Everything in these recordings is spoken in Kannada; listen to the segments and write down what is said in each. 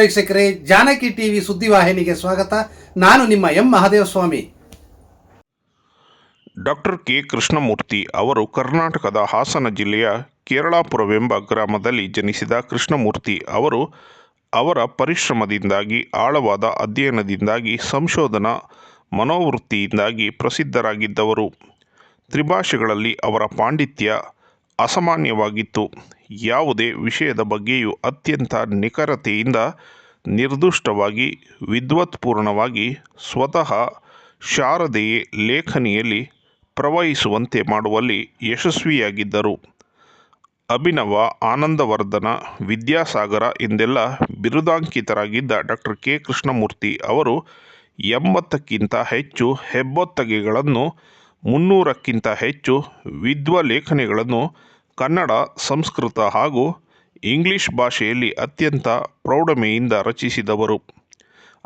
ವೀಕ್ಷಕರೇ, ಜಾನಕಿ ಟಿವಿ ಸುದ್ದಿವಾಹಿನಿಗೆ ಸ್ವಾಗತ. ನಾನು ನಿಮ್ಮ M Mahadevaswamy. Doctor K Krishnamurthy ಅವರು ಕರ್ನಾಟಕದ ಹಾಸನ ಜಿಲ್ಲೆಯ ಕೇರಳಾಪುರವೆಂಬ ಗ್ರಾಮದಲ್ಲಿ ಜನಿಸಿದ ಕೃಷ್ಣಮೂರ್ತಿ ಅವರು ಅವರ ಪರಿಶ್ರಮದಿಂದಾಗಿ, ಆಳವಾದ ಅಧ್ಯಯನದಿಂದಾಗಿ, ಸಂಶೋಧನಾ ಮನೋವೃತ್ತಿಯಿಂದಾಗಿ ಪ್ರಸಿದ್ಧರಾಗಿದ್ದವರು. ತ್ರಿಭಾಷೆಗಳಲ್ಲಿ ಅವರ ಪಾಂಡಿತ್ಯ ಅಸಾಮಾನ್ಯವಾಗಿತ್ತು. ಯಾವುದೇ ವಿಷಯದ ಬಗ್ಗೆಯೂ ಅತ್ಯಂತ ನಿಖರತೆಯಿಂದ ನಿರ್ದುಷ್ಟವಾಗಿ, ವಿದ್ವತ್ಪೂರ್ಣವಾಗಿ ಸ್ವತಃ ಶಾರದೆಯೇ ಲೇಖನಿಯಲ್ಲಿ ಪ್ರವಹಿಸುವಂತೆ ಮಾಡುವಲ್ಲಿ ಯಶಸ್ವಿಯಾಗಿದ್ದರು. ಅಭಿನವ ಆನಂದವರ್ಧನ, ವಿದ್ಯಾಸಾಗರ ಎಂದೆಲ್ಲ ಬಿರುದಾಂಕಿತರಾಗಿದ್ದ ಡಾಕ್ಟರ್ ಕೆ. ಕೃಷ್ಣಮೂರ್ತಿ ಅವರು ಎಂಬತ್ತಕ್ಕಿಂತ ಹೆಚ್ಚು ಹೆಬ್ಬೊತ್ತಗೆಗಳನ್ನು, ಮುನ್ನೂರಕ್ಕಿಂತ ಹೆಚ್ಚು ವಿದ್ವಲೇಖನಗಳನ್ನು ಕನ್ನಡ, ಸಂಸ್ಕೃತ ಹಾಗೂ ಇಂಗ್ಲಿಷ್ ಭಾಷೆಯಲ್ಲಿ ಅತ್ಯಂತ ಪ್ರೌಢಮೆಯಿಂದ ರಚಿಸಿದವರು.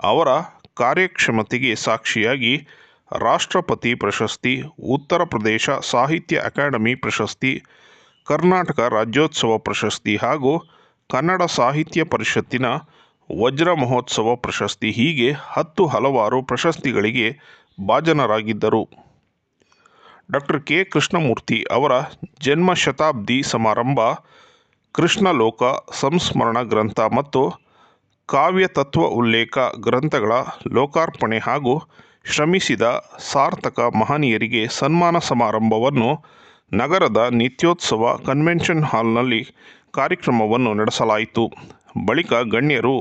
ಅವರ ಕಾರ್ಯಕ್ಷಮತೆಗೆ ಸಾಕ್ಷಿಯಾಗಿ ರಾಷ್ಟ್ರಪತಿ ಪ್ರಶಸ್ತಿ, ಉತ್ತರ ಪ್ರದೇಶ ಸಾಹಿತ್ಯ ಅಕಾಡೆಮಿ ಪ್ರಶಸ್ತಿ, ಕರ್ನಾಟಕ ರಾಜ್ಯೋತ್ಸವ ಪ್ರಶಸ್ತಿ ಹಾಗೂ ಕನ್ನಡ ಸಾಹಿತ್ಯ ಪರಿಷತ್ತಿನ ವಜ್ರ ಮಹೋತ್ಸವ ಪ್ರಶಸ್ತಿ ಹೀಗೆ ಹತ್ತು ಹಲವಾರು ಪ್ರಶಸ್ತಿಗಳಿಗೆ ಭಾಜನರಾಗಿದ್ದರು. ಡಾಕ್ಟರ್ ಕೆ ಕೃಷ್ಣಮೂರ್ತಿ ಅವರ ಜನ್ಮ ಶತಾಬ್ದಿ ಸಮಾರಂಭ, ಕೃಷ್ಣಲೋಕ ಸಂಸ್ಮರಣ ಗ್ರಂಥ ಮತ್ತು ಕಾವ್ಯ ತತ್ವ ಉಲ್ಲೇಖ ಗ್ರಂಥಗಳ ಲೋಕಾರ್ಪಣೆ ಹಾಗೂ ಶ್ರಮಿಸಿದ ಸಾರ್ಥಕ ಮಹನೀಯರಿಗೆ ಸನ್ಮಾನ ಸಮಾರಂಭವನ್ನು ನಗರದ ನಿತ್ಯೋತ್ಸವ ಕನ್ವೆನ್ಷನ್ ಹಾಲ್ನಲ್ಲಿ ಕಾರ್ಯಕ್ರಮವನ್ನು ನಡೆಸಲಾಯಿತು. ಬಳಿಕ ಗಣ್ಯರು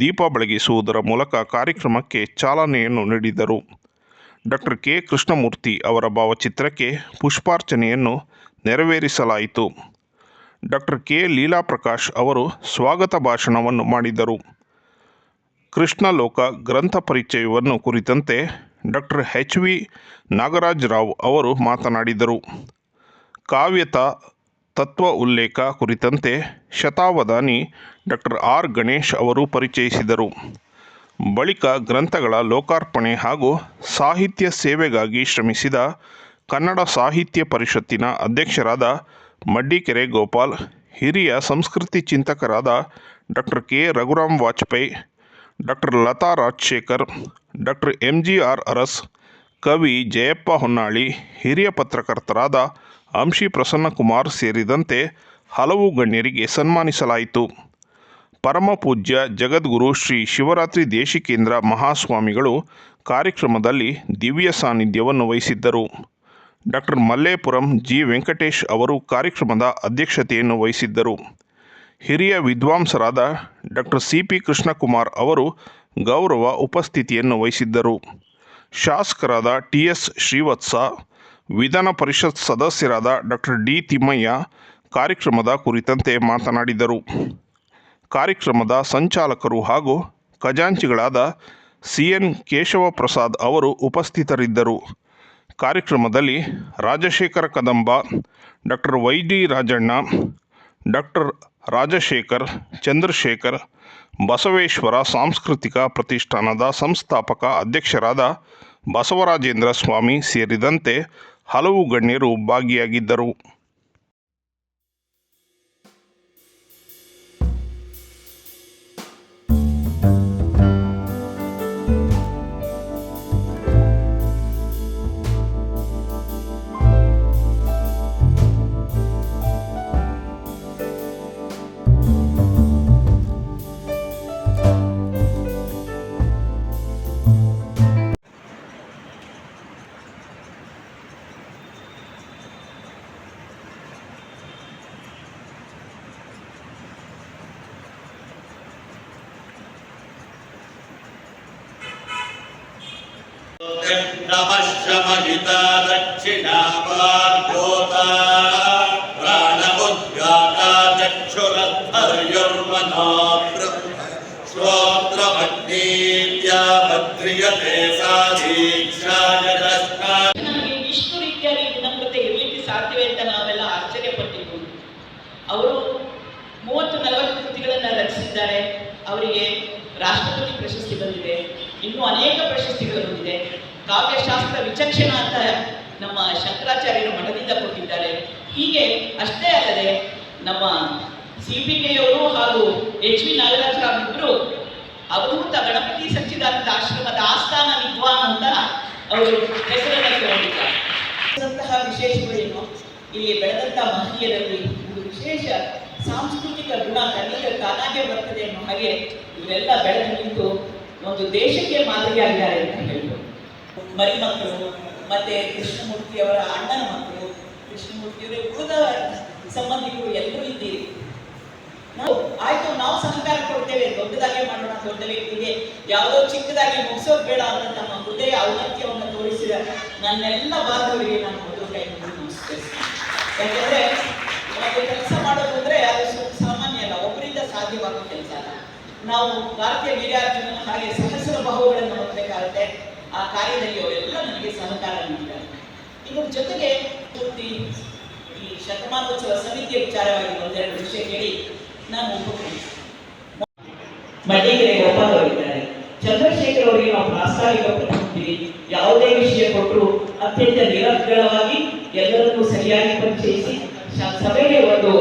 ದೀಪ ಬೆಳಗಿಸುವುದರ ಮೂಲಕ ಕಾರ್ಯಕ್ರಮಕ್ಕೆ ಚಾಲನೆಯನ್ನು ನೀಡಿದರು. Doctor K. ಕೃಷ್ಣಮೂರ್ತಿ ಅವರ ಭಾವಚಿತ್ರಕ್ಕೆ ಪುಷ್ಪಾರ್ಚನೆಯನ್ನು ನೆರವೇರಿಸಲಾಯಿತು. Doctor K. ಲೀಲಾ ಪ್ರಕಾಶ್ ಅವರು ಸ್ವಾಗತ ಭಾಷಣವನ್ನು ಮಾಡಿದರು. ಕೃಷ್ಣಲೋಕ ಗ್ರಂಥ ಪರಿಚಯವನ್ನು ಕುರಿತಂತೆ doctor H. V. Nagaraj Rao ಅವರು ಮಾತನಾಡಿದರು. ಕಾವ್ಯತ ತತ್ವ ಉಲ್ಲೇಖ ಕುರಿತಂತೆ ಶತಾವಧಾನಿ ಡಾಕ್ಟರ್ ಆರ್. ಗಣೇಶ್ ಅವರು ಪರಿಚಯಿಸಿದರು. ಬಳಿಕ ಗ್ರಂಥಗಳ ಲೋಕಾರ್ಪಣೆ ಹಾಗೂ ಸಾಹಿತ್ಯ ಸೇವೆಗಾಗಿ ಶ್ರಮಿಸಿದ ಕನ್ನಡ ಸಾಹಿತ್ಯ ಪರಿಷತ್ತಿನ ಅಧ್ಯಕ್ಷರಾದ ಮಡ್ಡಿಕೆರೆ ಗೋಪಾಲ್, ಹಿರಿಯ ಸಂಸ್ಕೃತಿ ಚಿಂತಕರಾದ doctor K. Raghuram Vajpeyi, doctor Latha Rajashekar, doctor M. G. R. Aras, ಕವಿ ಜಯಪ್ಪ ಹೊನ್ನಾಳಿ, ಹಿರಿಯ ಪತ್ರಕರ್ತರಾದ ಅಂಶಿ ಪ್ರಸನ್ನಕುಮಾರ್ ಸೇರಿದಂತೆ ಹಲವು ಗಣ್ಯರಿಗೆ ಸನ್ಮಾನಿಸಲಾಯಿತು. ಪರಮ ಪೂಜ್ಯ ಜಗದ್ಗುರು ಶ್ರೀ ಶಿವರಾತ್ರಿ ದೇಶಿಕೇಂದ್ರ ಮಹಾಸ್ವಾಮಿಗಳು ಕಾರ್ಯಕ್ರಮದಲ್ಲಿ ದಿವ್ಯ ಸಾನ್ನಿಧ್ಯವನ್ನು ವಹಿಸಿದ್ದರು. Doctor Mallepuram G. ವೆಂಕಟೇಶ್ ಅವರು ಕಾರ್ಯಕ್ರಮದ ಅಧ್ಯಕ್ಷತೆಯನ್ನು ವಹಿಸಿದ್ದರು. ಹಿರಿಯ ವಿದ್ವಾಂಸರಾದ ಡಾಕ್ಟರ್ ಸಿ. ಪಿ. ಕೃಷ್ಣಕುಮಾರ್ ಅವರು ಗೌರವ ಉಪಸ್ಥಿತಿಯನ್ನು ವಹಿಸಿದ್ದರು. ಶಾಸಕರಾದ ಟಿ. ಎಸ್. ಶ್ರೀವತ್ಸ, ವಿಧಾನ ಪರಿಷತ್ ಸದಸ್ಯರಾದ ಡಾಕ್ಟರ್ ಡಿ. ತಿಮ್ಮಯ್ಯ ಕಾರ್ಯಕ್ರಮದ ಕುರಿತಂತೆ ಮಾತನಾಡಿದರು. ಕಾರ್ಯಕ್ರಮದ ಸಂಚಾಲಕರು ಹಾಗೂ ಖಜಾಂಚಿಗಳಾದ ಸಿ ಎನ್ ಕೇಶವ ಪ್ರಸಾದ್ ಅವರು ಉಪಸ್ಥಿತರಿದ್ದರು. ಕಾರ್ಯಕ್ರಮದಲ್ಲಿ Rajashekara Kadamba, doctor Y D Rajanna, doctor Rajashekar Chandrashekar, Basaveshwara ಸಾಂಸ್ಕೃತಿಕ ಪ್ರತಿಷ್ಠಾನದ ಸಂಸ್ಥಾಪಕ ಅಧ್ಯಕ್ಷರಾದ ಬಸವರಾಜೇಂದ್ರ ಸ್ವಾಮಿ ಸೇರಿದಂತೆ ಹಲವು ಗಣ್ಯರು ಭಾಗಿಯಾಗಿದ್ದರು. ಅವರು ಮೂವತ್ತು ನಲವತ್ತು ಕೃತಿಗಳನ್ನು ರಚಿಸಿದ್ದಾರೆ ಅವರಿಗೆ ರಾಷ್ಟ್ರಪತಿ ಪ್ರಶಸ್ತಿ ಬಂದಿದೆ. ಇನ್ನೂ ಅನೇಕ ಪ್ರಶಸ್ತಿಗಳು ಬಂದಿದೆ. ಕಾವ್ಯಶಾಸ್ತ್ರ ವಿಚಕ್ಷಣ ಅಂತ ನಮ್ಮ ಶಂಕರಾಚಾರ್ಯರು ಮಠದಿಂದ ಕೊಟ್ಟಿದ್ದಾರೆ. ಹೀಗೆ ಅಷ್ಟೇ ಅಲ್ಲದೆ ನಮ್ಮ ಸಿ ಪಿ ಕೆಯವರು ಹಾಗೂ ಎಚ್ ವಿ ನಾಗರಾಜರಾವ್ ಇಬ್ಬರು ಅವಧೂತ ಗಣಪತಿ ಸಚ್ಚಿದಾನಂದ ಆಶ್ರಮದ ಆಸ್ಥಾನ ವಿದ್ವಾನ್ ಅಂತ ಅವರು ಹೆಸರನ್ನು ತಗೊಂಡಿದ್ದಾರೆ ವಿಶೇಷಗಳೇನು? ಇಲ್ಲಿ ಬೆಳೆದಂತಹ ಮಹನೀಯರಲ್ಲಿ ಒಂದು ವಿಶೇಷ ಸಾಂಸ್ಕೃತಿಕ ಗುಣ ಕಣ್ಣಿಗೆ ತಾನಾಗೆ ಬರ್ತದೆ ಅನ್ನೋ ಹಾಗೆ ಇವರೆಲ್ಲ ಬೆಳೆದು ನಿಂತು ಒಂದು ದೇಶಕ್ಕೆ ಮಾದರಿಯಾಗಿದ್ದಾರೆ ಅಂತ ಹೇಳ್ಬೋದು. ಮರಿ ಮಕ್ಕಳು ಮತ್ತೆ ಕೃಷ್ಣಮೂರ್ತಿಯವರ ಅಣ್ಣನ ಮಕ್ಕಳು, ಕೃಷ್ಣಮೂರ್ತಿಯವರೇ ಉಳಿದ ಸಂಬಂಧಿಕರು ಎಲ್ಲರೂ ಇದ್ದೀರಿ. ನಾವು ಆಯ್ತು, ನಾವು ಸಹಕಾರ ಕೊಡ್ತೇವೆ, ದೊಡ್ಡದಾಗಿ ಮಾಡೋಣ, ದೊಡ್ಡ ವ್ಯಕ್ತಿಗೆ ಯಾವುದೋ ಚಿಕ್ಕದಾಗಿ ಮುಗಿಸೋದು ಬೇಡ ಅಂತ ನಮ್ಮ ಹೃದಯ ಔನ್ನತ್ಯವನ್ನು ತೋರಿಸಿದ ನನ್ನೆಲ್ಲ ಬಾಂಧವರಿಗೆ ನಾನು ಮೊದಲು ಕೈ ನಮಸ್ಕರಿಸ್ತೀನಿ. ಯಾಕೆಂದ್ರೆ ನಮಗೆ ಕೆಲಸ ಮಾಡೋದಂದ್ರೆ ಅದು ಸು- ಸಾಮಾನ್ಯ ಅಲ್ಲ, ಒಬ್ಬರಿಂದ ಸಾಧ್ಯವಾಗುವ ಕೆಲಸ ಅಲ್ಲ. ನಾವು ಭಾರತೀಯ ವೀರ್ಯಾರ್ಜುನ ಹಾಗೆ ಸಹಸ್ರ ಬಾಹುಗಳನ್ನು ಹೊಂದಬೇಕಾಗುತ್ತೆ ಆ ಕಾರ್ಯದಲ್ಲಿ ಅವರೆಲ್ಲ ನನಗೆ ಸಹಕಾರ ನೀಡಿದ್ದಾರೆ. ಇದ್ರ ಜೊತೆಗೆ ಪೂರ್ತಿ ಈ ಶತಮಾನೋತ್ಸವ ಸಮಿತಿಯ ವಿಚಾರವಾಗಿ ಒಂದೆರಡು ವಿಷಯ ಕೇಳಿ ನಾನು. ಮಡ್ಡಿಗೆರೆ ಗೋಪಾಲ್ ಅವರಿದ್ದಾರೆ ಚಂದ್ರಶೇಖರ್ ಅವರಿಗೆ ನಾವು ಪ್ರಾಸ್ತಾವಿಕ ಪ್ರತಿನಿಧಿ ಯಾವುದೇ ವಿಷಯ ಕೊಟ್ಟರು ಅತ್ಯಂತ ನಿರರ್ಗಳವಾಗಿ ಎಲ್ಲರನ್ನೂ ಸರಿಯಾಗಿ ಪರಿಚಯಿಸಿ ಸಭೆಗೆ ಒಂದು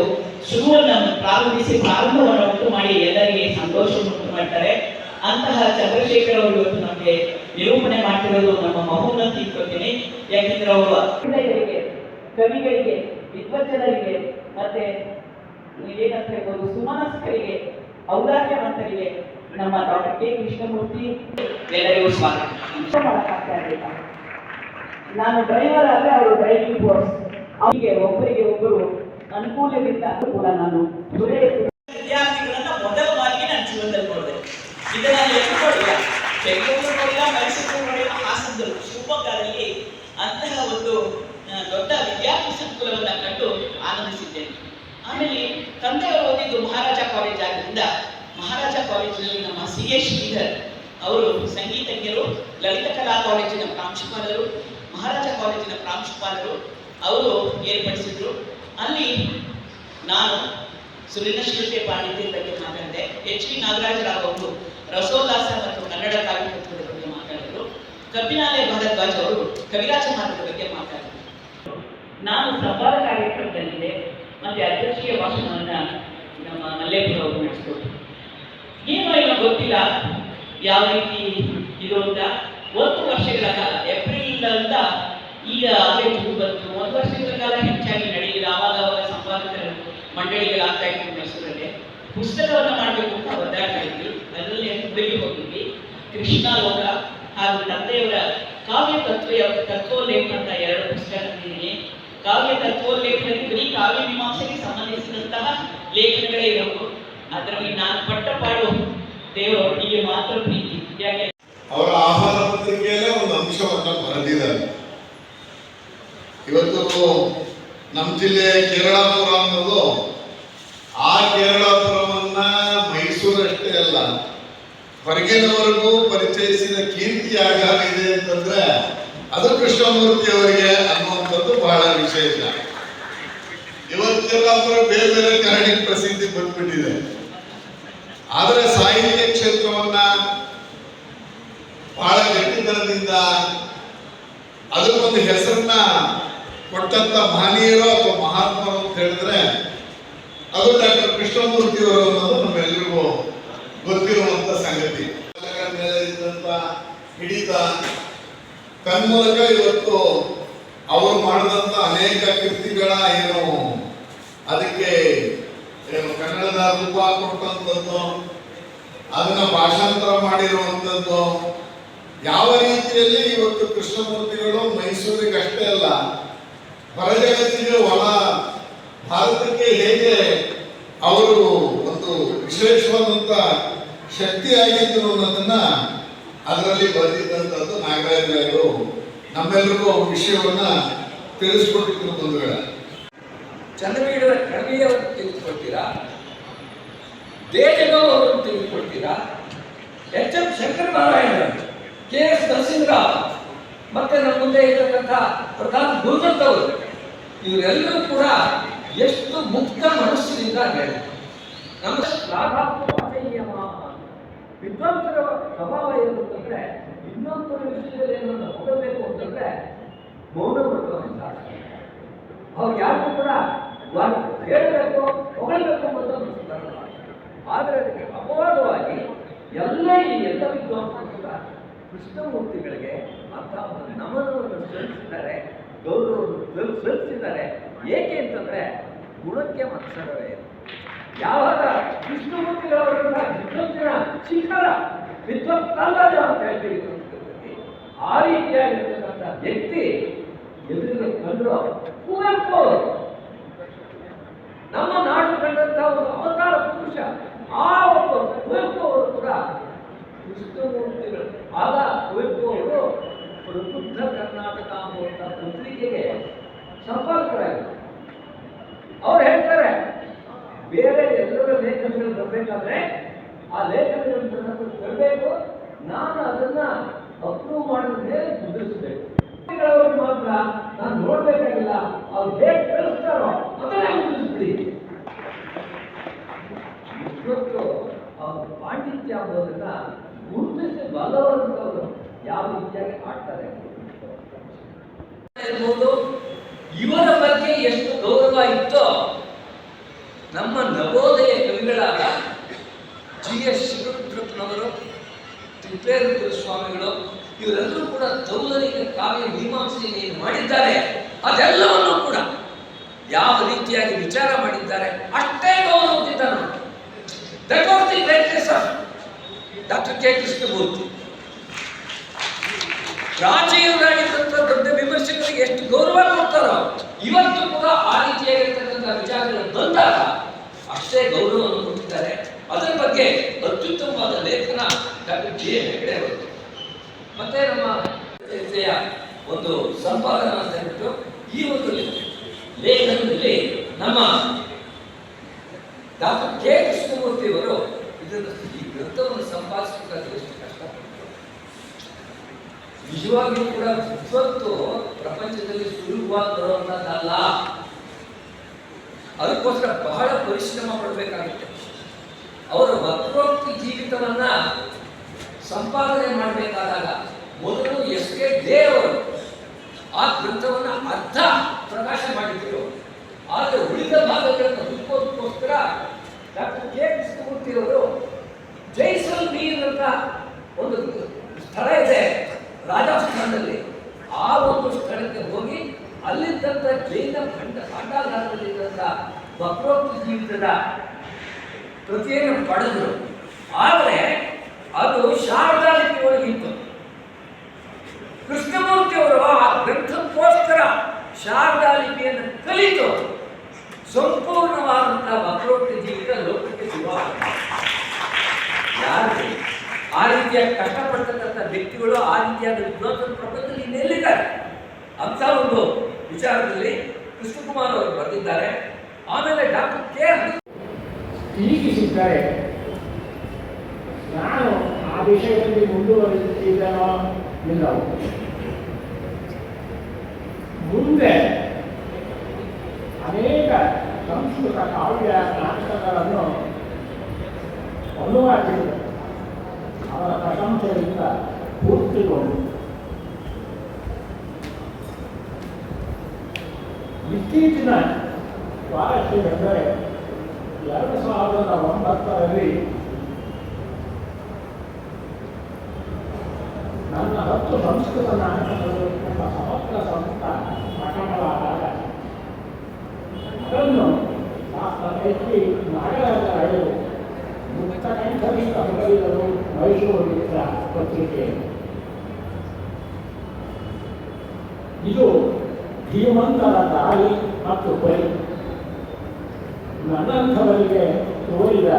ಶುರುವನ್ನು ಪ್ರಾರಂಭಿಸಿ ಪ್ರಾರಂಭವನ್ನು ಉಂಟು ಮಾಡಿ ಎಲ್ಲರಿಗೆ ಸಂತೋಷವನ್ನು ಉಂಟು ಮಾಡ್ತಾರೆ ಅಂತಹ ಚಂದ್ರಶೇಖರ್ ಅವರು ಇವತ್ತು ನಮಗೆ ನಿರೂಪಣೆ ಮಾಡ್ತಿರೋದು ನಮ್ಮ ಮಹೋನ್ನತಿ ಕೊಡ್ತೀನಿ ಯಾಕೆಂದ್ರೆ ಅವರು ಕವಿಗಳಿಗೆ ವಿದ್ವಜ್ಜನರಿಗೆ ಮತ್ತೆ ಏನಂತ ಹೇಳ್ಬೋದು ಸುಮನಸ್ಕರಿಗೆ ಔದಾರ್ಯವಂತರಿಗೆ ನಮ್ಮ ಡಾಕ್ಟರ್ ಕೆ. ಕೃಷ್ಣಮೂರ್ತಿ ಎಲ್ಲರಿಗೂ ಸ್ವಾಗತ. ನಾನು ಡ್ರೈವರ್ ಆದ್ರೆ ಅವರು ಡ್ರೈವಿಂಗ್ ಫೋರ್ಸ್ ಅವರಿಗೆ ಒಬ್ಬರಿಗೆ ಒಬ್ಬರು ಅನುಕೂಲದಿಂದ ಕೂಡ ನಾನು ದುರೇ ವಿದ್ಯಾರ್ಥಿಗಳನ್ನ ಮೊದಲ ಬಾರಿಗೆ ನಾನು ಜೀವನದಲ್ಲಿ ನೋಡಿದೆ. ಇದನ್ನ ನಾನು ಬೆಂಗಳೂರು ನೋಡಿಲ್ಲ ಮೈಸೂರು ನೋಡಿಲ್ಲ ಹಾಸನದಲ್ಲಿ ಶಿವಮೊಗ್ಗದಲ್ಲಿ ಅಂತಹ ಒಂದು ಆ, ದೊಡ್ಡ ವಿದ್ಯಾರ್ಥಿ ಸಂಕುಲವನ್ನ ಕಂಡು ಆನಂದಿಸಿದ್ದೇನೆ. ಆಮೇಲೆ ತಂದೆಯವರು ಓದಿದ್ದು ಮಹಾರಾಜ ಕಾಲೇಜ್ ಆದ್ದರಿಂದ ಮಹಾರಾಜ ಕಾಲೇಜಿನಲ್ಲಿ ನಮ್ಮ ಸಿ ಎ ಶ್ರೀಧರ್ ಅವರು ಸಂಗೀತಜ್ಞರು ಲಲಿತ ಕಲಾ ಕಾಲೇಜಿನ ಪ್ರಾಂಶುಪಾಲರು, ಮಹಾರಾಜ ಕಾಲೇಜಿನ ಪ್ರಾಂಶುಪಾಲರು ಅವರು ಏರ್ಪಡಿಸಿದ್ರು. ಅಲ್ಲಿ ನಾನು ಸುರಿನಶೀಲತೆ ಪಾಂಡಿತ್ಯದ ಬಗ್ಗೆ ಮಾತಾಡಿದೆ. ಎಚ್ ವಿ ನಾಗರಾಜರಾವ್ ಅವರು ರಸೋಲ್ಲಾಸ ಮತ್ತು ಕನ್ನಡ ಕಾವ್ಯತತ್ವದ ಬಗ್ಗೆ ಮಾತಾಡಿದರು. ಕಬ್ಬಿನಾಲೆ ಭಾರದ್ವಾಜ್ ಅವರು ಕವಿರಾಜ ಮಾರ್ಗದ ಬಗ್ಗೆ ಮಾತಾಡಿದ್ರು. ನಾನು ಸಂವಾದ ಕಾರ್ಯಕ್ರಮದಲ್ಲಿದೆ. ಮತ್ತೆ ಅಧ್ಯಕ್ಷೀಯ ಭಾಷಣವನ್ನ ನಮ್ಮ ಮಲ್ಲೇಪುರ ಅವರು ನಡೆಸ್ಕೊಟ್ರು. ಏನೋ ಏನೋ ಗೊತ್ತಿಲ್ಲ ಯಾವ ರೀತಿ ಇದು ಅಂತ. ಒಂದು ವರ್ಷಗಳ ಕಾಲ ಏಪ್ರಿಲ್ ಅಂತ ಈಗ ಅವೇ ಜೂನ್ ಬಂತು. ಒಂದು ವರ್ಷಗಳ ಕಾಲ ಹೆಚ್ಚಾಗಿ ನಡೆಯಿಲ್ಲ ಆವಾಗ ಅವಾಗ ಸಂಪಾದಕರ ಮಂಡಳಿಗಳಾಗ್ತಾ ಇತ್ತು ಮೈಸೂರಲ್ಲಿ ಪುಸ್ತಕವನ್ನ ಮಾಡಬೇಕು ಅಂತ ಒದ್ದಾಡ್ತಾ ಇದ್ವಿ. ಅದರಲ್ಲಿ ಹುಬ್ಬಳ್ಳಿ ಹೋಗಿದ್ವಿ. ಕೃಷ್ಣ ಲೋಕ ಹಾಗೂ ತಂದೆಯವರ ಕಾವ್ಯ ತತ್ವ ಲೇಖನ ಅಂತ ಎರಡು ಪುಸ್ತಕ ಕಾವ್ಯ ತತ್ವೋಲ್ಲೇಖದಲ್ಲಿ ಬರೀ ಕಾವ್ಯ ಮೀಮಾಂಸೆಗೆ ಸಂಬಂಧಿಸಿದಂತಹ ಲೇಖನಗಳೇ ಇರಬಹುದು. ಅದರಲ್ಲಿ ನಾನು ಪಟ್ಟ ಪಾಡು ದೇವರೊಟ್ಟಿಗೆ ಮಾತ್ರ ಪ್ರೀತಿ. ಯಾಕೆ? ಅವರ ಆಹಾರ ಪತ್ರಿಕೆಯಲ್ಲೇ ಒಂದು ಅಂಶವನ್ನು ಬರೆದಿದ್ದಾರೆ. ಇವತ್ತು ನಮ್ಮ ಜಿಲ್ಲೆ ಕೇರಳಾಪುರ ಅನ್ನೋದು, ಆ ಕೇರಳಾಪುರವನ್ನ ಮೈಸೂರಷ್ಟೇ ಅಲ್ಲ, ಹೊರಗಿನವರೆಗೂ ಪರಿಚಯಿಸಿದ ಕೀರ್ತಿ ಯಾಕಾಗಿದೆ ಅಂತಂದ್ರೆ ಅದು ಕೃಷ್ಣಮೂರ್ತಿ ಅವರಿಗೆ ಅನ್ನುವಂಥದ್ದು ಬಹಳ ವಿಶೇಷ. ಇವತ್ತೆಲ್ಲ ಬೇರೆ ಬೇರೆ ಕಾರಣಕ್ಕೆ ಪ್ರಸಿದ್ಧಿ ಬಂದ್ಬಿಟ್ಟಿದೆ. ಆದರೆ ಸಾಹಿತ್ಯ ಕ್ಷೇತ್ರವನ್ನ ಬಹಳ ಗಟ್ಟಿತನದಿಂದ ಅದಕ್ಕೊಂದು ಹೆಸರನ್ನ ಕೊಟ್ಟಂತ ಮಹನೀಯರು ಅಥವಾ ಮಹಾತ್ಮರು ಅಂತ ಹೇಳಿದ್ರೆ ಅದು ಡಾಕ್ಟರ್ ಕೃಷ್ಣಮೂರ್ತಿಯವರು ಅನ್ನೋದು ನಮ್ಮೆಲ್ಲರಿಗೂ ಗೊತ್ತಿರುವಂತ ಸಂಗತಿ. ಹಿಡಿತ ತನ್ಮೂಲಕ ಇವತ್ತು ಅವರು ಮಾಡಿದಂತ ಅನೇಕ ಕೃತಿಗಳ ಏನು ಅದಕ್ಕೆ ಕನ್ನಡದ ರೂಪ ಕೊಟ್ಟಂತದ್ದು, ಅದನ್ನ ಭಾಷಾಂತರ ಮಾಡಿರುವಂಥದ್ದು ಯಾವ ರೀತಿಯಲ್ಲಿ ಇವತ್ತು ಕೃಷ್ಣಮೂರ್ತಿಗಳು ಮೈಸೂರಿಗೆ ಅಷ್ಟೇ ಅಲ್ಲ, ಹೊರಜಗತ್ತಿಗೆ ಒಳ ಭಾರತಕ್ಕೆ ಹೇಗೆ ಅವರು ಒಂದು ವಿಶೇಷವಾದಂತ ಶಕ್ತಿಯಾಗಿತ್ತು ಅನ್ನೋದನ್ನ ಅದರಲ್ಲಿ ಬರೆದಿದ್ದಂಥದ್ದು ನಾಗರಾಜರು ನಮ್ಮೆಲ್ಲರಿಗೂ ಆ ವಿಷಯವನ್ನ ತಿಳಿಸ್ಕೊಟ್ಟಿದ್ರು ಬಂಧುಗಳೇ ಚಂದ್ರವೀರ ಕಣವಿಯವರನ್ನು ತೆಗೆದುಕೊಳ್ತೀರಾ ದೇಜಗೌ ಅವರನ್ನು ತೆಗೆದುಕೊಳ್ತೀರಾ H M Shankaranarayana K S Narasimharao ಮತ್ತೆ ನಮ್ಮ ಮುಂದೆ ಇರತಕ್ಕಂಥ ಪ್ರಧಾನ ಗುರುದತ್ ಅವರು, ಇವರೆಲ್ಲರೂ ಕೂಡ ಎಷ್ಟು ಮುಕ್ತ ಮನಸ್ಸಿನಿಂದ ಹೇಳಿದ್ರು. ನಮ್ಮ ವಿದ್ವಾಂಸರ ಸ್ವಭಾವ ಏನು ಅಂತಂದ್ರೆ ಇನ್ನೊಬ್ಬರ ವಿಷಯದಲ್ಲಿ ಏನನ್ನು ಹೊಗಬೇಕು ಅಂತಂದ್ರೆ ಮೌನ ವ್ರತವನ್ನು ಅವ್ರು ಯಾರಿಗೂ ಕೂಡ ಹೇಳಬೇಕು, ಹೊಗಳಬೇಕು ಅಂತ ಬರಲ್ಲ ಆದರೆ ಅದಕ್ಕೆ ಅಪವಾದವಾಗಿ ಎಲ್ಲ ಎಲ್ಲ ವಿದ್ವಾಂಸರು ಕೂಡ ಕೃಷ್ಣಮೂರ್ತಿಗಳಿಗೆ ಅಂತ ಒಂದು ನಮನವನ್ನು ಸಲ್ಲಿಸಿದ್ದಾರೆ, ಗೌರವವನ್ನು ಸಲ್- ಸಲ್ಲಿಸಿದ್ದಾರೆ. ಏಕೆ ಅಂತಂದ್ರೆ ಗುಣಕ್ಕೆ ಮತ್ಸರವೇ. ಯಾವಾಗ ಕೃಷ್ಣಮೂರ್ತಿಗಳವರಂತಹ ವಿದ್ವತ್ತಿನ ಶಿಖರ ವಿದ್ವತ್ ಅಂತ ಹೇಳ್ತೀವಿ. ಆ ರೀತಿಯಾಗಿರ್ತಕ್ಕಂಥ ವ್ಯಕ್ತಿ ಎದುರಿಗೆ ಕಂಡ್ರು ಕುವೆಂಪು. ನಮ್ಮ ನಾಡು ಕಂಡಂತಹ ಒಂದು ಅವತಾರ ಪುರುಷ, ಆ ಒಬ್ಬ ಕುವೆಂಪು ಅವರು ಕೂಡ ಕೃಷ್ಣಮೂರ್ತಿಗಳು ಆಗ ಕುವೆಂಪು ಅವರು ಪ್ರಬುದ್ಧ ಕರ್ನಾಟಕ ಅನ್ನುವಂಥ ಪತ್ರಿಕೆಗೆ ಸಂಪಾದಕರಾಗಿದ್ದರು ಅವ್ರು ಹೇಳ್ತಾರೆ, ಬೇರೆ ಎಲ್ಲರ ಲೇಖನಗಳು ಬರಬೇಕಾದ್ರೆ ಆ ಲೇಖನಗಳನ್ನು ತರಬೇಕು ನಾನು ಅದನ್ನ ಅಪ್ರೂವ್ ಮಾಡಿದ್ರೆ ಮೇಲೆ ಮಾತ್ರ ನಾನು ನೋಡ್ಬೇಕಾಗಿಲ್ಲ, ಅವ್ರು ಹೇಗೆ ಕಳಿಸ್ತಾರೋ ಅದನ್ನೇ ಮುದ್ರಿಸ್ಬಿಡಿ ಇವತ್ತು ಅವ್ರ ಪಾಂಡಿತ್ಯ ಅನ್ನೋದನ್ನ ಗುರುತಿಸಿ ಬಲವಂತವರು ಯಾವ ರೀತಿಯಾಗಿ ಆಡ್ತಾರೆ ಇವರ ಬಗ್ಗೆ ಎಷ್ಟು ಗೌರವ ಇತ್ತೋ, ನಮ್ಮ ನವೋದಯ ಕವಿಗಳಾದ ಜಿ ಎಸ್ ಶಿವರುದ್ರಪ್ಪನವರು ತಿಪ್ಪೇರುದ್ರ ಸ್ವಾಮಿಗಳು. ಇವರೆಲ್ಲರೂ ಕೂಡ ತೌಲನಿಕ ಕಾವ್ಯ ಮೀಮಾಂಸೆಯನ್ನು ಏನು ಮಾಡಿದ್ದಾರೆ? ಅದೆಲ್ಲವನ್ನು ಕೂಡ ಯಾವ ರೀತಿಯಾಗಿ ವಿಚಾರ ಮಾಡಿದ್ದಾರೆ? ಅಷ್ಟೇ ಗೌರವ that was doctor K Krishnamurthy. ಪ್ರಾಚೀನರಾಗಿದ್ದಂಥ ದೊಡ್ಡ ವಿಮರ್ಶಕರಿಗೆ ಎಷ್ಟು ಗೌರವ ಕೊಡ್ತಾರೋ, ಇವತ್ತು ಕೂಡ ಆ ರೀತಿಯಾಗಿರ್ತಕ್ಕಂಥ ವಿಚಾರಗಳು ಬಂದಾಗ ಅಷ್ಟೇ ಗೌರವವನ್ನು ಕೊಟ್ಟಿದ್ದಾರೆ. ಅದರ ಬಗ್ಗೆ ಅತ್ಯುತ್ತಮವಾದ ಲೇಖನ ಡಾಕ್ಟರ್ ಜಿ ಎ ಹೆಗಡೆ ಅವರು. ಮತ್ತೆ ನಮ್ಮ ಒಂದು ಸಂಪಾದನ ಅಂತ ಹೇಳ್ಬಿಟ್ಟು ಈ ಒಂದು ಲೇಖನದಲ್ಲಿ ನಮ್ಮ ಡಾಕ್ಟರ್ ಕೆ ಕೃಷ್ಣಮೂರ್ತಿ ಅವರು ಇದನ್ನು ಈ ಗ್ರಂಥವನ್ನು ಸಂಪಾದಿಸಬೇಕಾದ್ರೆ ಎಷ್ಟು ಕಷ್ಟಪಟ್ಟರು ನಿಜವಾಗಿಯೂ ಕೂಡ ವಿದ್ವತ್ತು ಪ್ರಪಂಚದಲ್ಲಿ ಸುಲಭವಾಗಿ ಬರುವಂತದ್ದಲ್ಲ ಅದಕ್ಕೋಸ್ಕರ ಬಹಳ ಪರಿಶ್ರಮ ಪಡಬೇಕಾಗುತ್ತೆ. ಅವರ ವಕ್ರೋಕ್ತಿ ಜೀವಿತವನ್ನ ಸಂಪಾದನೆ ಮಾಡಬೇಕಾದಾಗ ಮೊದಲು ಎಸ್ ಕೆ ದೇವರು ಆ ಗ್ರಂಥವನ್ನು ಅರ್ಧ ಪ್ರಕಾಶ ಮಾಡಿದ್ರು. ಆದರೆ ಉಳಿದ ಭಾಗಗಳನ್ನು ಹುಡುಕೋದಕ್ಕೋಸ್ಕರ ಡಾಕ್ಟರ್ ಕೆ ಕೃಷ್ಣಮೂರ್ತಿ ಅವರು ಜೈಸಲ್ಮೀರ್ ಅಂತ ಒಂದು ಸ್ಥಳ ಇದೆ ರಾಜಸ್ಥಾನದಲ್ಲಿ. ಆ ಒಂದು ಸ್ಥಳಕ್ಕೆ ಹೋಗಿ ಅಲ್ಲಿದ್ದಂಥ ಜೈನ ಭಂಡ ಭಾಂಡಾಗಾರದಲ್ಲಿದ್ದಂಥ ವಕ್ರೋಕ್ತಿ ಜೀವಿತದ ಪ್ರತಿಯನ್ನು ಪಡೆದರು. ಆದರೆ ಅದು ಶಾರದಾ ಇತ್ತು ಕೃಷ್ಣಮೂರ್ತಿಯವರು ಆ ಗ್ರಂಥಕ್ಕೋಸ್ಕರ ಶಾರದಾ ಲಿಪಿಯನ್ನು ಕಲಿತು ಸಂಪೂರ್ಣವಾದಂತಹ ವಕ್ರೋಕ್ತಿ ಜೀವಿತ ಲೋಕಕ್ಕೆ ಯಾರು ಆ ರೀತಿಯ ಕಷ್ಟಪಡ್ತಕ್ಕಂಥ ವ್ಯಕ್ತಿಗಳು, ಆ ರೀತಿಯಾದ ವಿದ್ವಾಂಸನ ಪ್ರಪಂಚದಲ್ಲಿ ಇನ್ನೆಲ್ಲಿದ್ದಾರೆ ಅಂತ ಒಂದು ವಿಚಾರದಲ್ಲಿ ಕೃಷ್ಣಕುಮಾರ್ ಅವರು ಬರೆದಿದ್ದಾರೆ ಆಮೇಲೆ ಡಾಕ್ಟರ್ ಕೆ. ಟೀಕಿಸಿದ್ದಾರೆ ನಾನು ಆ ವಿಷಯದಲ್ಲಿ ಮುಂದುವರಿಸಿದ್ದೇನೋ ಇಲ್ಲವೋ? ಮುಂದೆ ಅನೇಕ ಸಂಸ್ಕೃತ ಕಾವ್ಯ ನಾಟಕಗಳನ್ನು ಅನುವಾದಿಸಿದರು ಅವರ ಪ್ರಶಂಸೆಯಿಂದ ಪೂರ್ತಿಗೊಂಡು. ಇತ್ತೀಚಿನ ಸ್ವಾರಸ್ಯವೆಂದರೆ ಎರಡು ಸಾವಿರದ ಒಂಬತ್ತರಲ್ಲಿ ನನ್ನ ಹತ್ತು ಸಂಸ್ಕೃತ ನಾಟಕಗಳು ಎಂಬ ಸಮಗ್ರ ಸಂಸ್ಥೆ ಪ್ರಕಟವಾದಾಗ ಅದನ್ನು ಡಾಕ್ಟರ್ ಎಚ್ ಪಿ ನಾಗರಾಜ ರಾಯರು ಮುಕ್ತಕಂಠದಿಂದ ಹೊರಡಿದರು ಮೈಸೂರಿನಿಂದ ಪತ್ರಿಕೆ ಇದು ಧೀಮಂತರ ತಾಯಿ ಮತ್ತು ಬಲಿ. ನನ್ನಂಥವರಿಗೆ ತೋರಿದ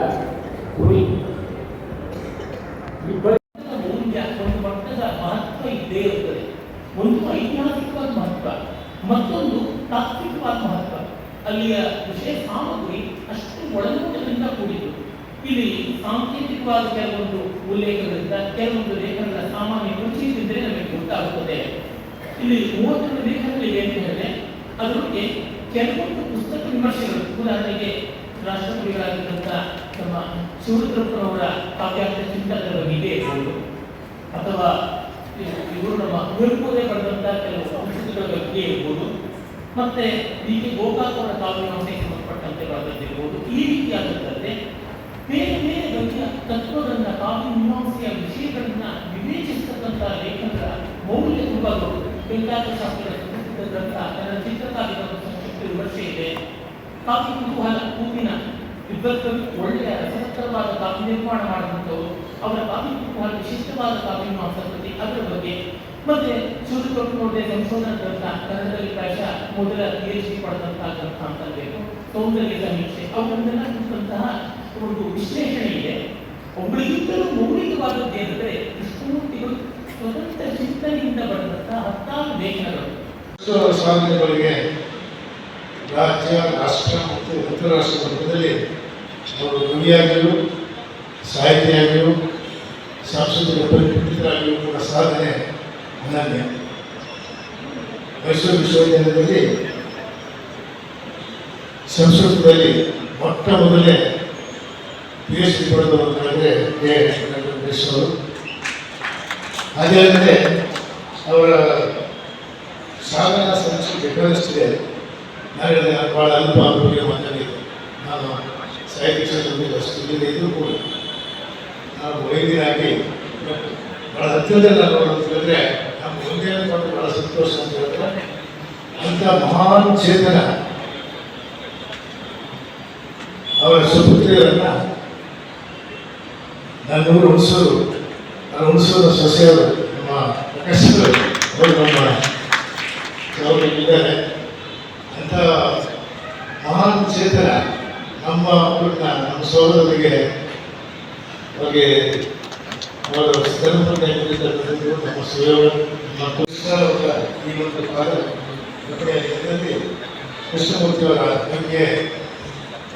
ಗುರಿ. ಮೌಲ್ಯ ಒಂದು ಮಟ್ಟದ ಮಹತ್ವ ಇದ್ದೇ ಇರುತ್ತದೆ. ಒಂದು ಐತಿಹಾಸಿಕವಾದ ಮಹತ್ವ, ಮತ್ತೊಂದು ತಾತ್ವಿಕವಾದ ಮಹತ್ವ. ಅಲ್ಲಿಯ ವಿಷಯ ಸಾಮಗ್ರಿ ಅಷ್ಟು ಒಳನೋಟದಿಂದ ಕೂಡಿತು ಇಲ್ಲಿ ಸಾಂಕೇತಿಕವಾದ ಕೆಲವೊಂದು ಉಲ್ಲೇಖಗಳಿಂದ, ಕೆಲವೊಂದು ಲೇಖನಗಳ ಸಾಮಾನ್ಯ ಪರಿಚಯಿಸಿದ್ರೆ ನಮಗೆ ಗೊತ್ತಾಗುತ್ತದೆ. ಇಲ್ಲಿ ಮೂವತ್ತೆರಡು ಲೇಖನಗಳಿವೆ ಅಂತ ಹೇಳಿದ್ರೆ ಅದರೊಳಗೆ ಕೆಲವೊಂದು ಪುಸ್ತಕ ವಿಮರ್ಶೆಗಳು ಉದಾಹರಣೆಗೆ ರಾಷ್ಟ್ರಪತಿಗಳಾಗಿದ್ದಂಥ ನಮ್ಮ ಶಿವರುದ್ರಪ್ಪನವರ ಕಾವ್ಯಾರ್ಥ ಚಿಂತನೆಯ ಬಗ್ಗೆ ಇದೆ ಇರ್ಬೋದು ಅಥವಾ ಇವರು ನಮ್ಮ ಕುವೆಂಪುದೇ ಪಡೆದಂಥ ಕೆಲವು ಸಂಸ್ಕೃತಿಗಳ ಬಗ್ಗೆ ಇರ್ಬೋದು ಮತ್ತೆ ಡಿ ಕೆ ಅವರ ಕಾವ್ಯವನ್ನು ಸಂಬಂಧಪಟ್ಟಂತೆ ಬರೆದದ್ದಿರ್ಬೋದು ಈ ರೀತಿಯಾದಂಥದ್ದೇ ಬೇರೆ ಬೇರೆ ಬಗೆಯ ತತ್ವಗಳನ್ನ ಕಾವ್ಯ ಮೀಮಾಂಸೆಯ ವಿಷಯಗಳನ್ನ ವಿವೇಚಿಸತಕ್ಕಂತಹ ಲೇಖಕರ ಮೌಲ್ಯ ತುಂಬ ಬೇಕಾದ ಸಂಸ್ಕೃತ ಗ್ರಂಥ ಅದರ ಚಿತ್ರಕಾರ್ಯದ ಸಂಕ್ಷಿಪ್ತ ವಿಮರ್ಶೆ ಇದೆ ಕಾಫಿ ಕುತೂಹಲ ಹೂವಿನ ವಿದ್ವತ್ಕವಿ ಒಳ್ಳೆಯ ರಸವತ್ತರವಾದ ಕಾಫಿ ನಿರ್ಮಾಣ ಮಾಡಿದಂಥವರು ಅವರ ಕಾಫಿ ಕುತೂಹಲ ವಿಶಿಷ್ಟವಾದ ಕಾಫಿ ಸಂಸ್ಕೃತಿ ಅದರ ಬಗ್ಗೆ ಮತ್ತೆ ಸೂರ್ಯ ನೋಡಿದೆ ಸಂಶೋಧನಾ ಗ್ರಂಥ ಕನ್ನಡದಲ್ಲಿ ಪ್ರಾಯಶಃ ಮೊದಲ ಪಿ ಎಚ್ ಡಿ ಪಡೆದಂತಹ ಗ್ರಂಥ ಅಂತ ಬೇಕು ಸೌಂದರ್ಯ ಸಮೀಕ್ಷೆ ಅವುಗಳನ್ನೆಲ್ಲ ಕುರಿತಂತಹ ಒಂದು ವಿಶ್ಲೇಷಣೆ ಇದೆ ಒಬ್ಬಳಿಗಿಂತಲೂ ಮೌಲಿಕವಾದದ್ದು ಏನಂದ್ರೆ ಕೃಷ್ಣಮೂರ್ತಿಗಳು ಸ್ವತಂತ್ರ ಚಿಂತನೆಯಿಂದ ಬರೆದಂತಹ ಹತ್ತಾರು ಲೇಖನಗಳು ಸಾಧನೆಗಳಿಗೆ ರಾಜ್ಯ, ರಾಷ್ಟ್ರ ಮತ್ತು ಅಂತಾರಾಷ್ಟ್ರೀಯ ಮಟ್ಟದಲ್ಲಿ ಅವರು ಕವಿಯಾಗಿಯೂ ಸಾಹಿತಿಯಾಗಿಯೂ, ಸಾಂಸ್ಕೃತಿಕ ಪರಿಪಂಡಿತರಾಗಿಯೂ ಕೂಡ ಸಾಧನೆ ಅನನ್ಯ ಮೈಸೂರು ವಿಶ್ವವಿದ್ಯಾಲಯದಲ್ಲಿ ಸಂಸ್ಕೃತದಲ್ಲಿ ಮೊಟ್ಟ ಮೊದಲೇ ಪಿ ಎಚ್ ಡಿ ಪಡೆದವರು ಅಂತ ಕೆ ಅವರು. ಅದೇ ಅವರ ಸಾಧನ ಸಂಸ್ಕೃತಿ ಬೇಕಾದಷ್ಟಿದೆ ನಾನು ಬಹಳ ಭಾಳ ಅಲ್ಪ ಬಗ್ಗೆ ಮಾತಾಡಿದ್ರು. ನಾನು ಸಾಹಿತ್ಯ ಕ್ಷೇತ್ರದಲ್ಲಿ ಇದ್ರೂ ಕೂಡ ನಾನು ವೈದ್ಯರಾಗಿ ಭಾಳ ಹತ್ತಿರದಲ್ಲಿ ನಾನು ಹೇಳಿದ್ರೆ ನಮ್ಮ ಮುಂದೆ ಕೊಟ್ಟು ಭಾಳ ಸಂತೋಷ ಅಂತ ಹೇಳಿದ್ರೆ ಅಂತ ಮಹಾನ್ ಚೇತನ ಅವರ ಸುಪುತ್ರಿಯರನ್ನ ನನ್ನೂರು ಹುಣಸೂರು ನಾನು ಹುಣಸೂರು ಸೊಸೆಯವರು, ನಮ್ಮ ಪ್ರಕಾಶರು ಅವರು ನಮ್ಮ ಇದ್ದಾರೆ. ಅಂಥ ಮಹಾನ್ ಚೇತನ ನಮ್ಮ ಊರಿನ ನಮ್ಮ ಸಹೋದರರಿಗೆ ಅವರಿಗೆ ಅವರ ಸಂದರ್ಭದಲ್ಲಿ ನಮ್ಮ ಸುಯೋಗ ನಮ್ಮ ಅವರ ಈ ಒಂದು ಪಾದ ಕೃಷ್ಣಮೂರ್ತಿ ಕೃಷ್ಣಮೂರ್ತಿಯವರ ಆತ್ಮಕ್ಕೆ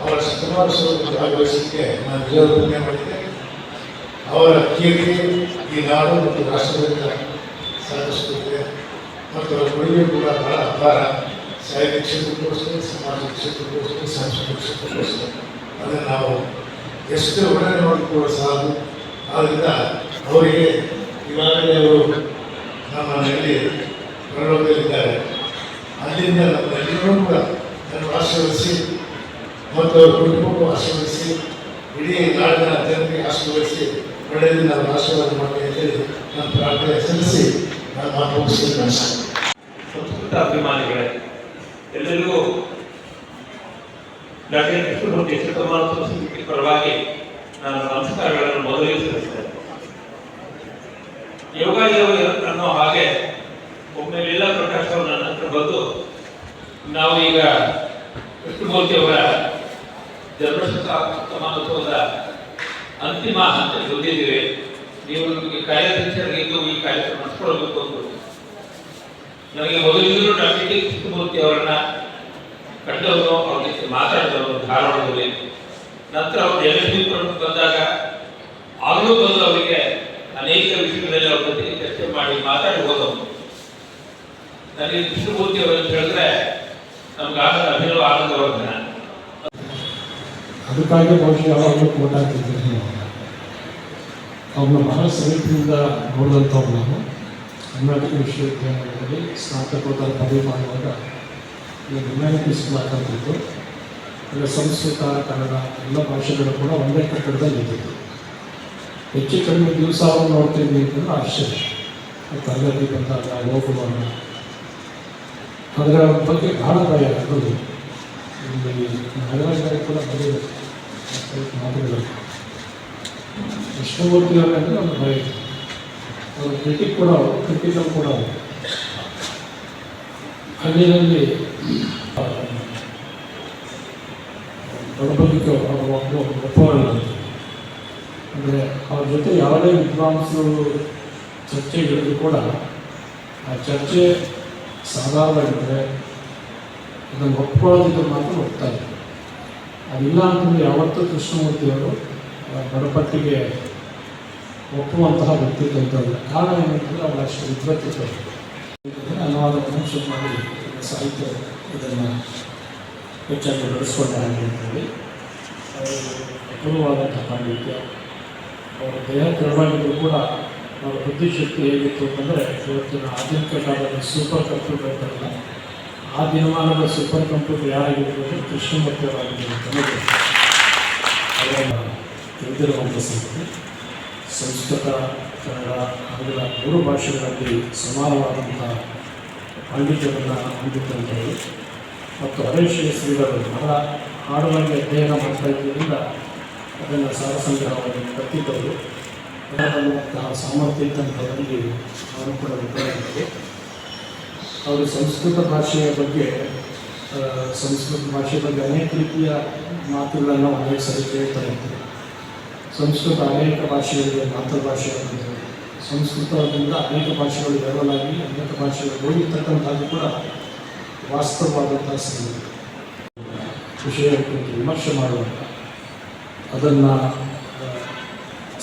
ಅವರ ಶತಮಾನೋತ್ಸವದಲ್ಲಿ ಭಾಗವಹಿಸಲಿಕ್ಕೆ ನಾನು ಜೀವ ಪುಣ್ಯ ಮಾಡಿದ್ದೆ. ಅವರ ಕೀರ್ತಿ ಈ ನಾಡು ಮತ್ತು ರಾಷ್ಟ್ರದಿಂದ ಸಾಕಷ್ಟು ಮತ್ತು ಅವರ ಕೊಡುಗೆ ಕೂಡ ಬಹಳ ಅಪಾರ. ಸಾಹಿತ್ಯ ಕ್ಷೇತ್ರಕ್ಕೋಸ್ಕರ ಸಮಾಜ ಕ್ಷೇತ್ರಕ್ಕೋಸ್ಕರ ಸಾಂಸ್ಕೃತಿಕ ಕ್ಷೇತ್ರಕ್ಕೋಸ್ಕರ ಅದನ್ನು ನಾವು ಎಷ್ಟು ಒಡನೆ ಮಾಡಿಕೊಳ್ಳೋ ಸಾಕು ಆದ್ದರಿಂದ ಅವರಿಗೆ ಇವಾಗಲೇ ಅವರು ನಮ್ಮಲ್ಲಿ ಹೊರಡೋದಲ್ಲಿದ್ದಾರೆ ಅಲ್ಲಿಂದ ನಮ್ಮ ಎಲ್ಲರೂ ಕೂಡ ನನ್ನ ಆಶೀರ್ವದಿಸಿ ಮತ್ತು ಅವರ ಕುಟುಂಬಕ್ಕೂ ಆಶೀರ್ವದಿಸಿ ಇಡೀ ನಾಡಿನ ಜನರಿಗೆ ಆಶೀರ್ವದಿಸಿ ಒಳ್ಳೆಯದು ನಾವು ಆಶೀರ್ವಾದ ಮಾಡಿ ನನ್ನ ನಾನು ಪ್ರಾರ್ಥನೆ ಸಲ್ಲಿಸಿ ನಾನು ಮಾತು ಮುಗಿಸಿದ್ದೇನೆ ಸಂಸ್ಕೃತ ಅಭಿಮಾನಿಗಳೇ ಎಲ್ಲರಿಗೂ ಡಾಕ್ಟರ್ ಕೃಷ್ಣಮೂರ್ತಿ ಶತಮಾನೋತ್ಸವ ಸಮಿತಿ ಪರವಾಗಿ ನಾನು ನಮಸ್ಕಾರಗಳನ್ನು ಮೊದಲಿಗೆ ಸಲ್ಲಿಸ್ತೇನೆ ಯೋಗ ಯೋಗ ಅನ್ನೋ ಹಾಗೆ ಒಮ್ಮೆ ಲೀಲಾ ಪ್ರಕಾಶ್ ಅವರು ನನ್ನ ಹತ್ರ ಬಂದು ನಾವು ಈಗ ಕೃಷ್ಣಮೂರ್ತಿ ಅವರ ಜನ್ಮಶತಮಾನೋತ್ಸವದ ಅಂತಿಮ ಹಂತಕ್ಕೆ ಬಂದಿದ್ದೀವಿ. ನೀವು ಈ ಕಾರ್ಯಾಧ್ಯಕ್ಷರಾಗಿದ್ದು ಈ ಕಾರ್ಯಕ್ರಮ ನಡೆಸ್ಕೊಳ್ಬೇಕು ಅಂತ. ನನಗೆ ಮೊದಲಿಂದಲೂ ಡಾಕ್ಟರ್ ಟಿ ಕೃಷ್ಣಮೂರ್ತಿ ಅವರನ್ನ ಕಂಡವರು ಅವ್ರ ಜೊತೆ ಮಾತಾಡಿದವರು, ಧಾರವಾಡದಲ್ಲಿ. ನಂತರ ಅವರು ಎಲ್ ಬಂದಾಗ ಆಗಲೂ ಬಂದು ಅವರಿಗೆ ಅನೇಕ ವಿಷಯಗಳಲ್ಲಿ ಅವ್ರ ಜೊತೆಗೆ ಚರ್ಚೆ ಮಾಡಿ ಮಾತಾಡಿ ಹೋದವರು. ನನಗೆ ಕೃಷ್ಣಮೂರ್ತಿ ಅವರು ಅಂತ ಹೇಳಿದ್ರೆ ನಮ್ಗೆ ಆನಂದ ಅಭಿನವ ಆನಂದವರ್ಧನ ಅದಕ್ಕಾಗಿ ಬಹುಶಃ ಯಾವಾಗಲೂ ಕೋಟಾ ಅವನು ಬಹಳ ಸಮೀಪದಿಂದ ನೋಡಿದಂಥವ್ರು ನಾನು ಕರ್ನಾಟಕ ವಿಶ್ವವಿದ್ಯಾಲಯದಲ್ಲಿ ಸ್ನಾತಕೋತ್ತರ ಪದವಿ ಮಾಡುವಾಗ ಹ್ಯುಮ್ಯಾನಿಟೀಸ್ ಮಾತಾಡ್ತಿದ್ದು ಅಂದರೆ ಸಂಸ್ಕೃತ, ಕನ್ನಡ ಎಲ್ಲ ಭಾಷೆಗಳು ಕೂಡ ಒಂದೇ ಕಟ್ಟಡದಲ್ಲಿ ಇದ್ದಿತ್ತು ಹೆಚ್ಚು ಕಡಿಮೆ ದಿವಸ ಅವರು ನೋಡ್ತಿದ್ವಿ ಅಂತಂದ್ರೆ ಆಶ್ಚರ್ಯ. ತರಗತಿ ಬಂದಾಗ, ಹೋಗುವಾಗ. ಅದರ ಬಗ್ಗೆ ಬಹಳ ಭಯ ಆಗೋದು ಇಲ್ಲಿ ಕೂಡ ಬರೆಯುತ್ತೆ ಮಾತುಗಳು. ಕೃಷ್ಣಮೂರ್ತಿ ಅವರಂದ್ರೆ ಒಂದು ಭಯ ಇದೆ. ಅವರ ಭೇಟಿ ಕೂಡ ಕ್ರಿಟಿಕಲ್ ಕೂಡ ಕಣ್ಣಿನಲ್ಲಿ ಅಲ್ಲಿನಲ್ಲಿ ಅವರು ಅವರು ಒಪ್ಪವಲ್ಲ ಅಂದರೆ ಅವ್ರ ಜೊತೆ ಯಾವುದೇ ವಿದ್ವಾಂಸರು ಚರ್ಚೆಗಳಿಗೂ ಕೂಡ ಆ ಚರ್ಚೆ ಸಾಧಾರಣವಾಗಿದ್ದರೆ ಅದನ್ನು ಒಪ್ಕೊಳ್ಳೋದಿದ್ರೆ ಮಾತ್ರ ಒಪ್ತಾರೆ ಅದಿಲ್ಲ ಅಂತಂದರೆ ಯಾವತ್ತೂ ಕೃಷ್ಣಮೂರ್ತಿಯವರು ಬಡಪಟ್ಟಿಗೆ ಒಪ್ಪುವಂತಹ ವ್ಯಕ್ತಿತ್ವ ಇದ್ದವಲ್ಲ ಕಾರಣ ಏನಂತಂದರೆ ಅವರ ಅಷ್ಟು ವಿದ್ವತ್ತಿತ್ತು ಅನುವಾದ ಮನುಷ್ಯ ಮಾಡಿ ಸಾಹಿತ್ಯ ಇದನ್ನು ಹೆಚ್ಚಾಗಿ ಬೆಳೆಸ್ಕೊಂಡ ಹಾಗೆ ಅಂತೇಳಿ ಅಪೂರ್ವವಾದಂಥ ಪಾಂಡಿತ್ಯ, ಅವರ ದೇಹ ತಿಳುವಳಿಕೆಗಳು ಕೂಡ ಅವರ ಬುದ್ಧಿಶಕ್ತಿ ಹೇಗಿತ್ತು ಅಂತಂದರೆ ಇವತ್ತಿನ ಆಧುನಿಕ ಕಾಲದ ಸೂಪರ್ ಕಂಪ್ಯೂಟರ್ ಅಂತ ಆ ದಿನಮಾನದ ಸೂಪರ್ ಕಂಪ್ಯೂಟರ್ ಯಾರಾಗಿರ್ಬೋದು ಅಂದರೆ ಅಂತ ಅವರ ತಿಳಿದಿರುವಂಥ ಸಂಗತಿ. ಸಂಸ್ಕೃತ, ಕನ್ನಡ ಆಂಗ್ಲ ಮೂರು ಭಾಷೆಗಳಲ್ಲಿ ಸಮಾನವಾದಂತಹ ಪಾಂಡಿತ್ಯವನ್ನು ಹೊಂದಿದ್ದಂಥವರು ಮತ್ತು ಹರೇಶ್ ಶ್ರೀಗಳು ಬಹಳ ಹಾಡುಗಳಿಗೆ ಅಧ್ಯಯನ ಮಾಡ್ತಾ ಇದ್ದರಿಂದ ಅದನ್ನು ಸಾರ ಸಂಗ್ರಹವಾಗಿ ಕತ್ತಿದ್ದವರು ಅನ್ನುವಂತಹ ಸಾಮರ್ಥ್ಯ ಇದ್ದಂಥವರಲ್ಲಿ ಅವರು ಕೂಡ ಒಬ್ಬರಾಗಿದ್ದರು ಅವರು ಸಂಸ್ಕೃತ ಭಾಷೆಯ ಬಗ್ಗೆ ಸಂಸ್ಕೃತ ಭಾಷೆಯ ಬಗ್ಗೆ ಅನೇಕ ರೀತಿಯ ಮಾತುಗಳನ್ನು ಅನೇಕ ಸರಿ ಕೇಳ್ತಾ ಇದ್ದರು ಸಂಸ್ಕೃತ ಅನೇಕ ಭಾಷೆಗಳಿಗೆ ಮಾತೃಭಾಷೆಯಾಗಿದ್ದು ಸಂಸ್ಕೃತದಿಂದ ಅನೇಕ ಭಾಷೆಗಳು ಬೆರವಲಾಗಿ ಅನೇಕ ಭಾಷೆಗಳು ಹೋಗಿರ್ತಕ್ಕಂಥದ್ದು ಕೂಡ ವಾಸ್ತವವಾದಂಥ ಸಂಗತಿ. ವಿಷಯ ಕುರಿತು ವಿಮರ್ಶೆ ಮಾಡುವ ಅದನ್ನು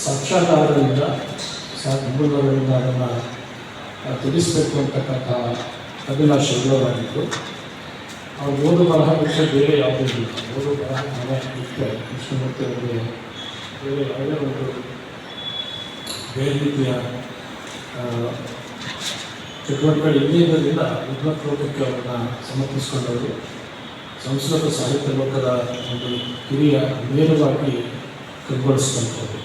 ಸಾಕ್ಷಾಧಾರದಿಂದ ಮೂಲಗಳಿಂದ ಅದನ್ನು ತಿಳಿಸಬೇಕು ಅಂತಕ್ಕಂಥ ಅಭಿಲಾಷೆ ಇಲ್ಲವಾಗಿತ್ತು ಆ ಓದು ಬರಹ ಬಿಟ್ಟರೆ ಬೇರೆ ಯಾವುದೂ ಇಲ್ಲ. ಓದು ಬರಹ ಮನೆ ಬಿಟ್ಟರೆ ಕೃಷ್ಣಮೂರ್ತಿ ಅವರಿಗೆ ಬೇರೆ ಯಾವುದೇ ಒಂದು ಬೇರೆ ರೀತಿಯ ಚಟುವಟಿಕೆಗಳು ಇಲ್ಲೇ ಇರೋದ್ರಿಂದ ವಿದ್ವತ್ ಲೋಕಕ್ಕೆ ಅವರನ್ನು ಸಮರ್ಪಿಸಿಕೊಂಡವರು. ಸಂಸ್ಕೃತ ಸಾಹಿತ್ಯ ಲೋಕದ ಒಂದು ಹಿರಿಯ ನೇರವಾಗಿ ಕೈಗೊಳಿಸಿದಂಥದ್ದು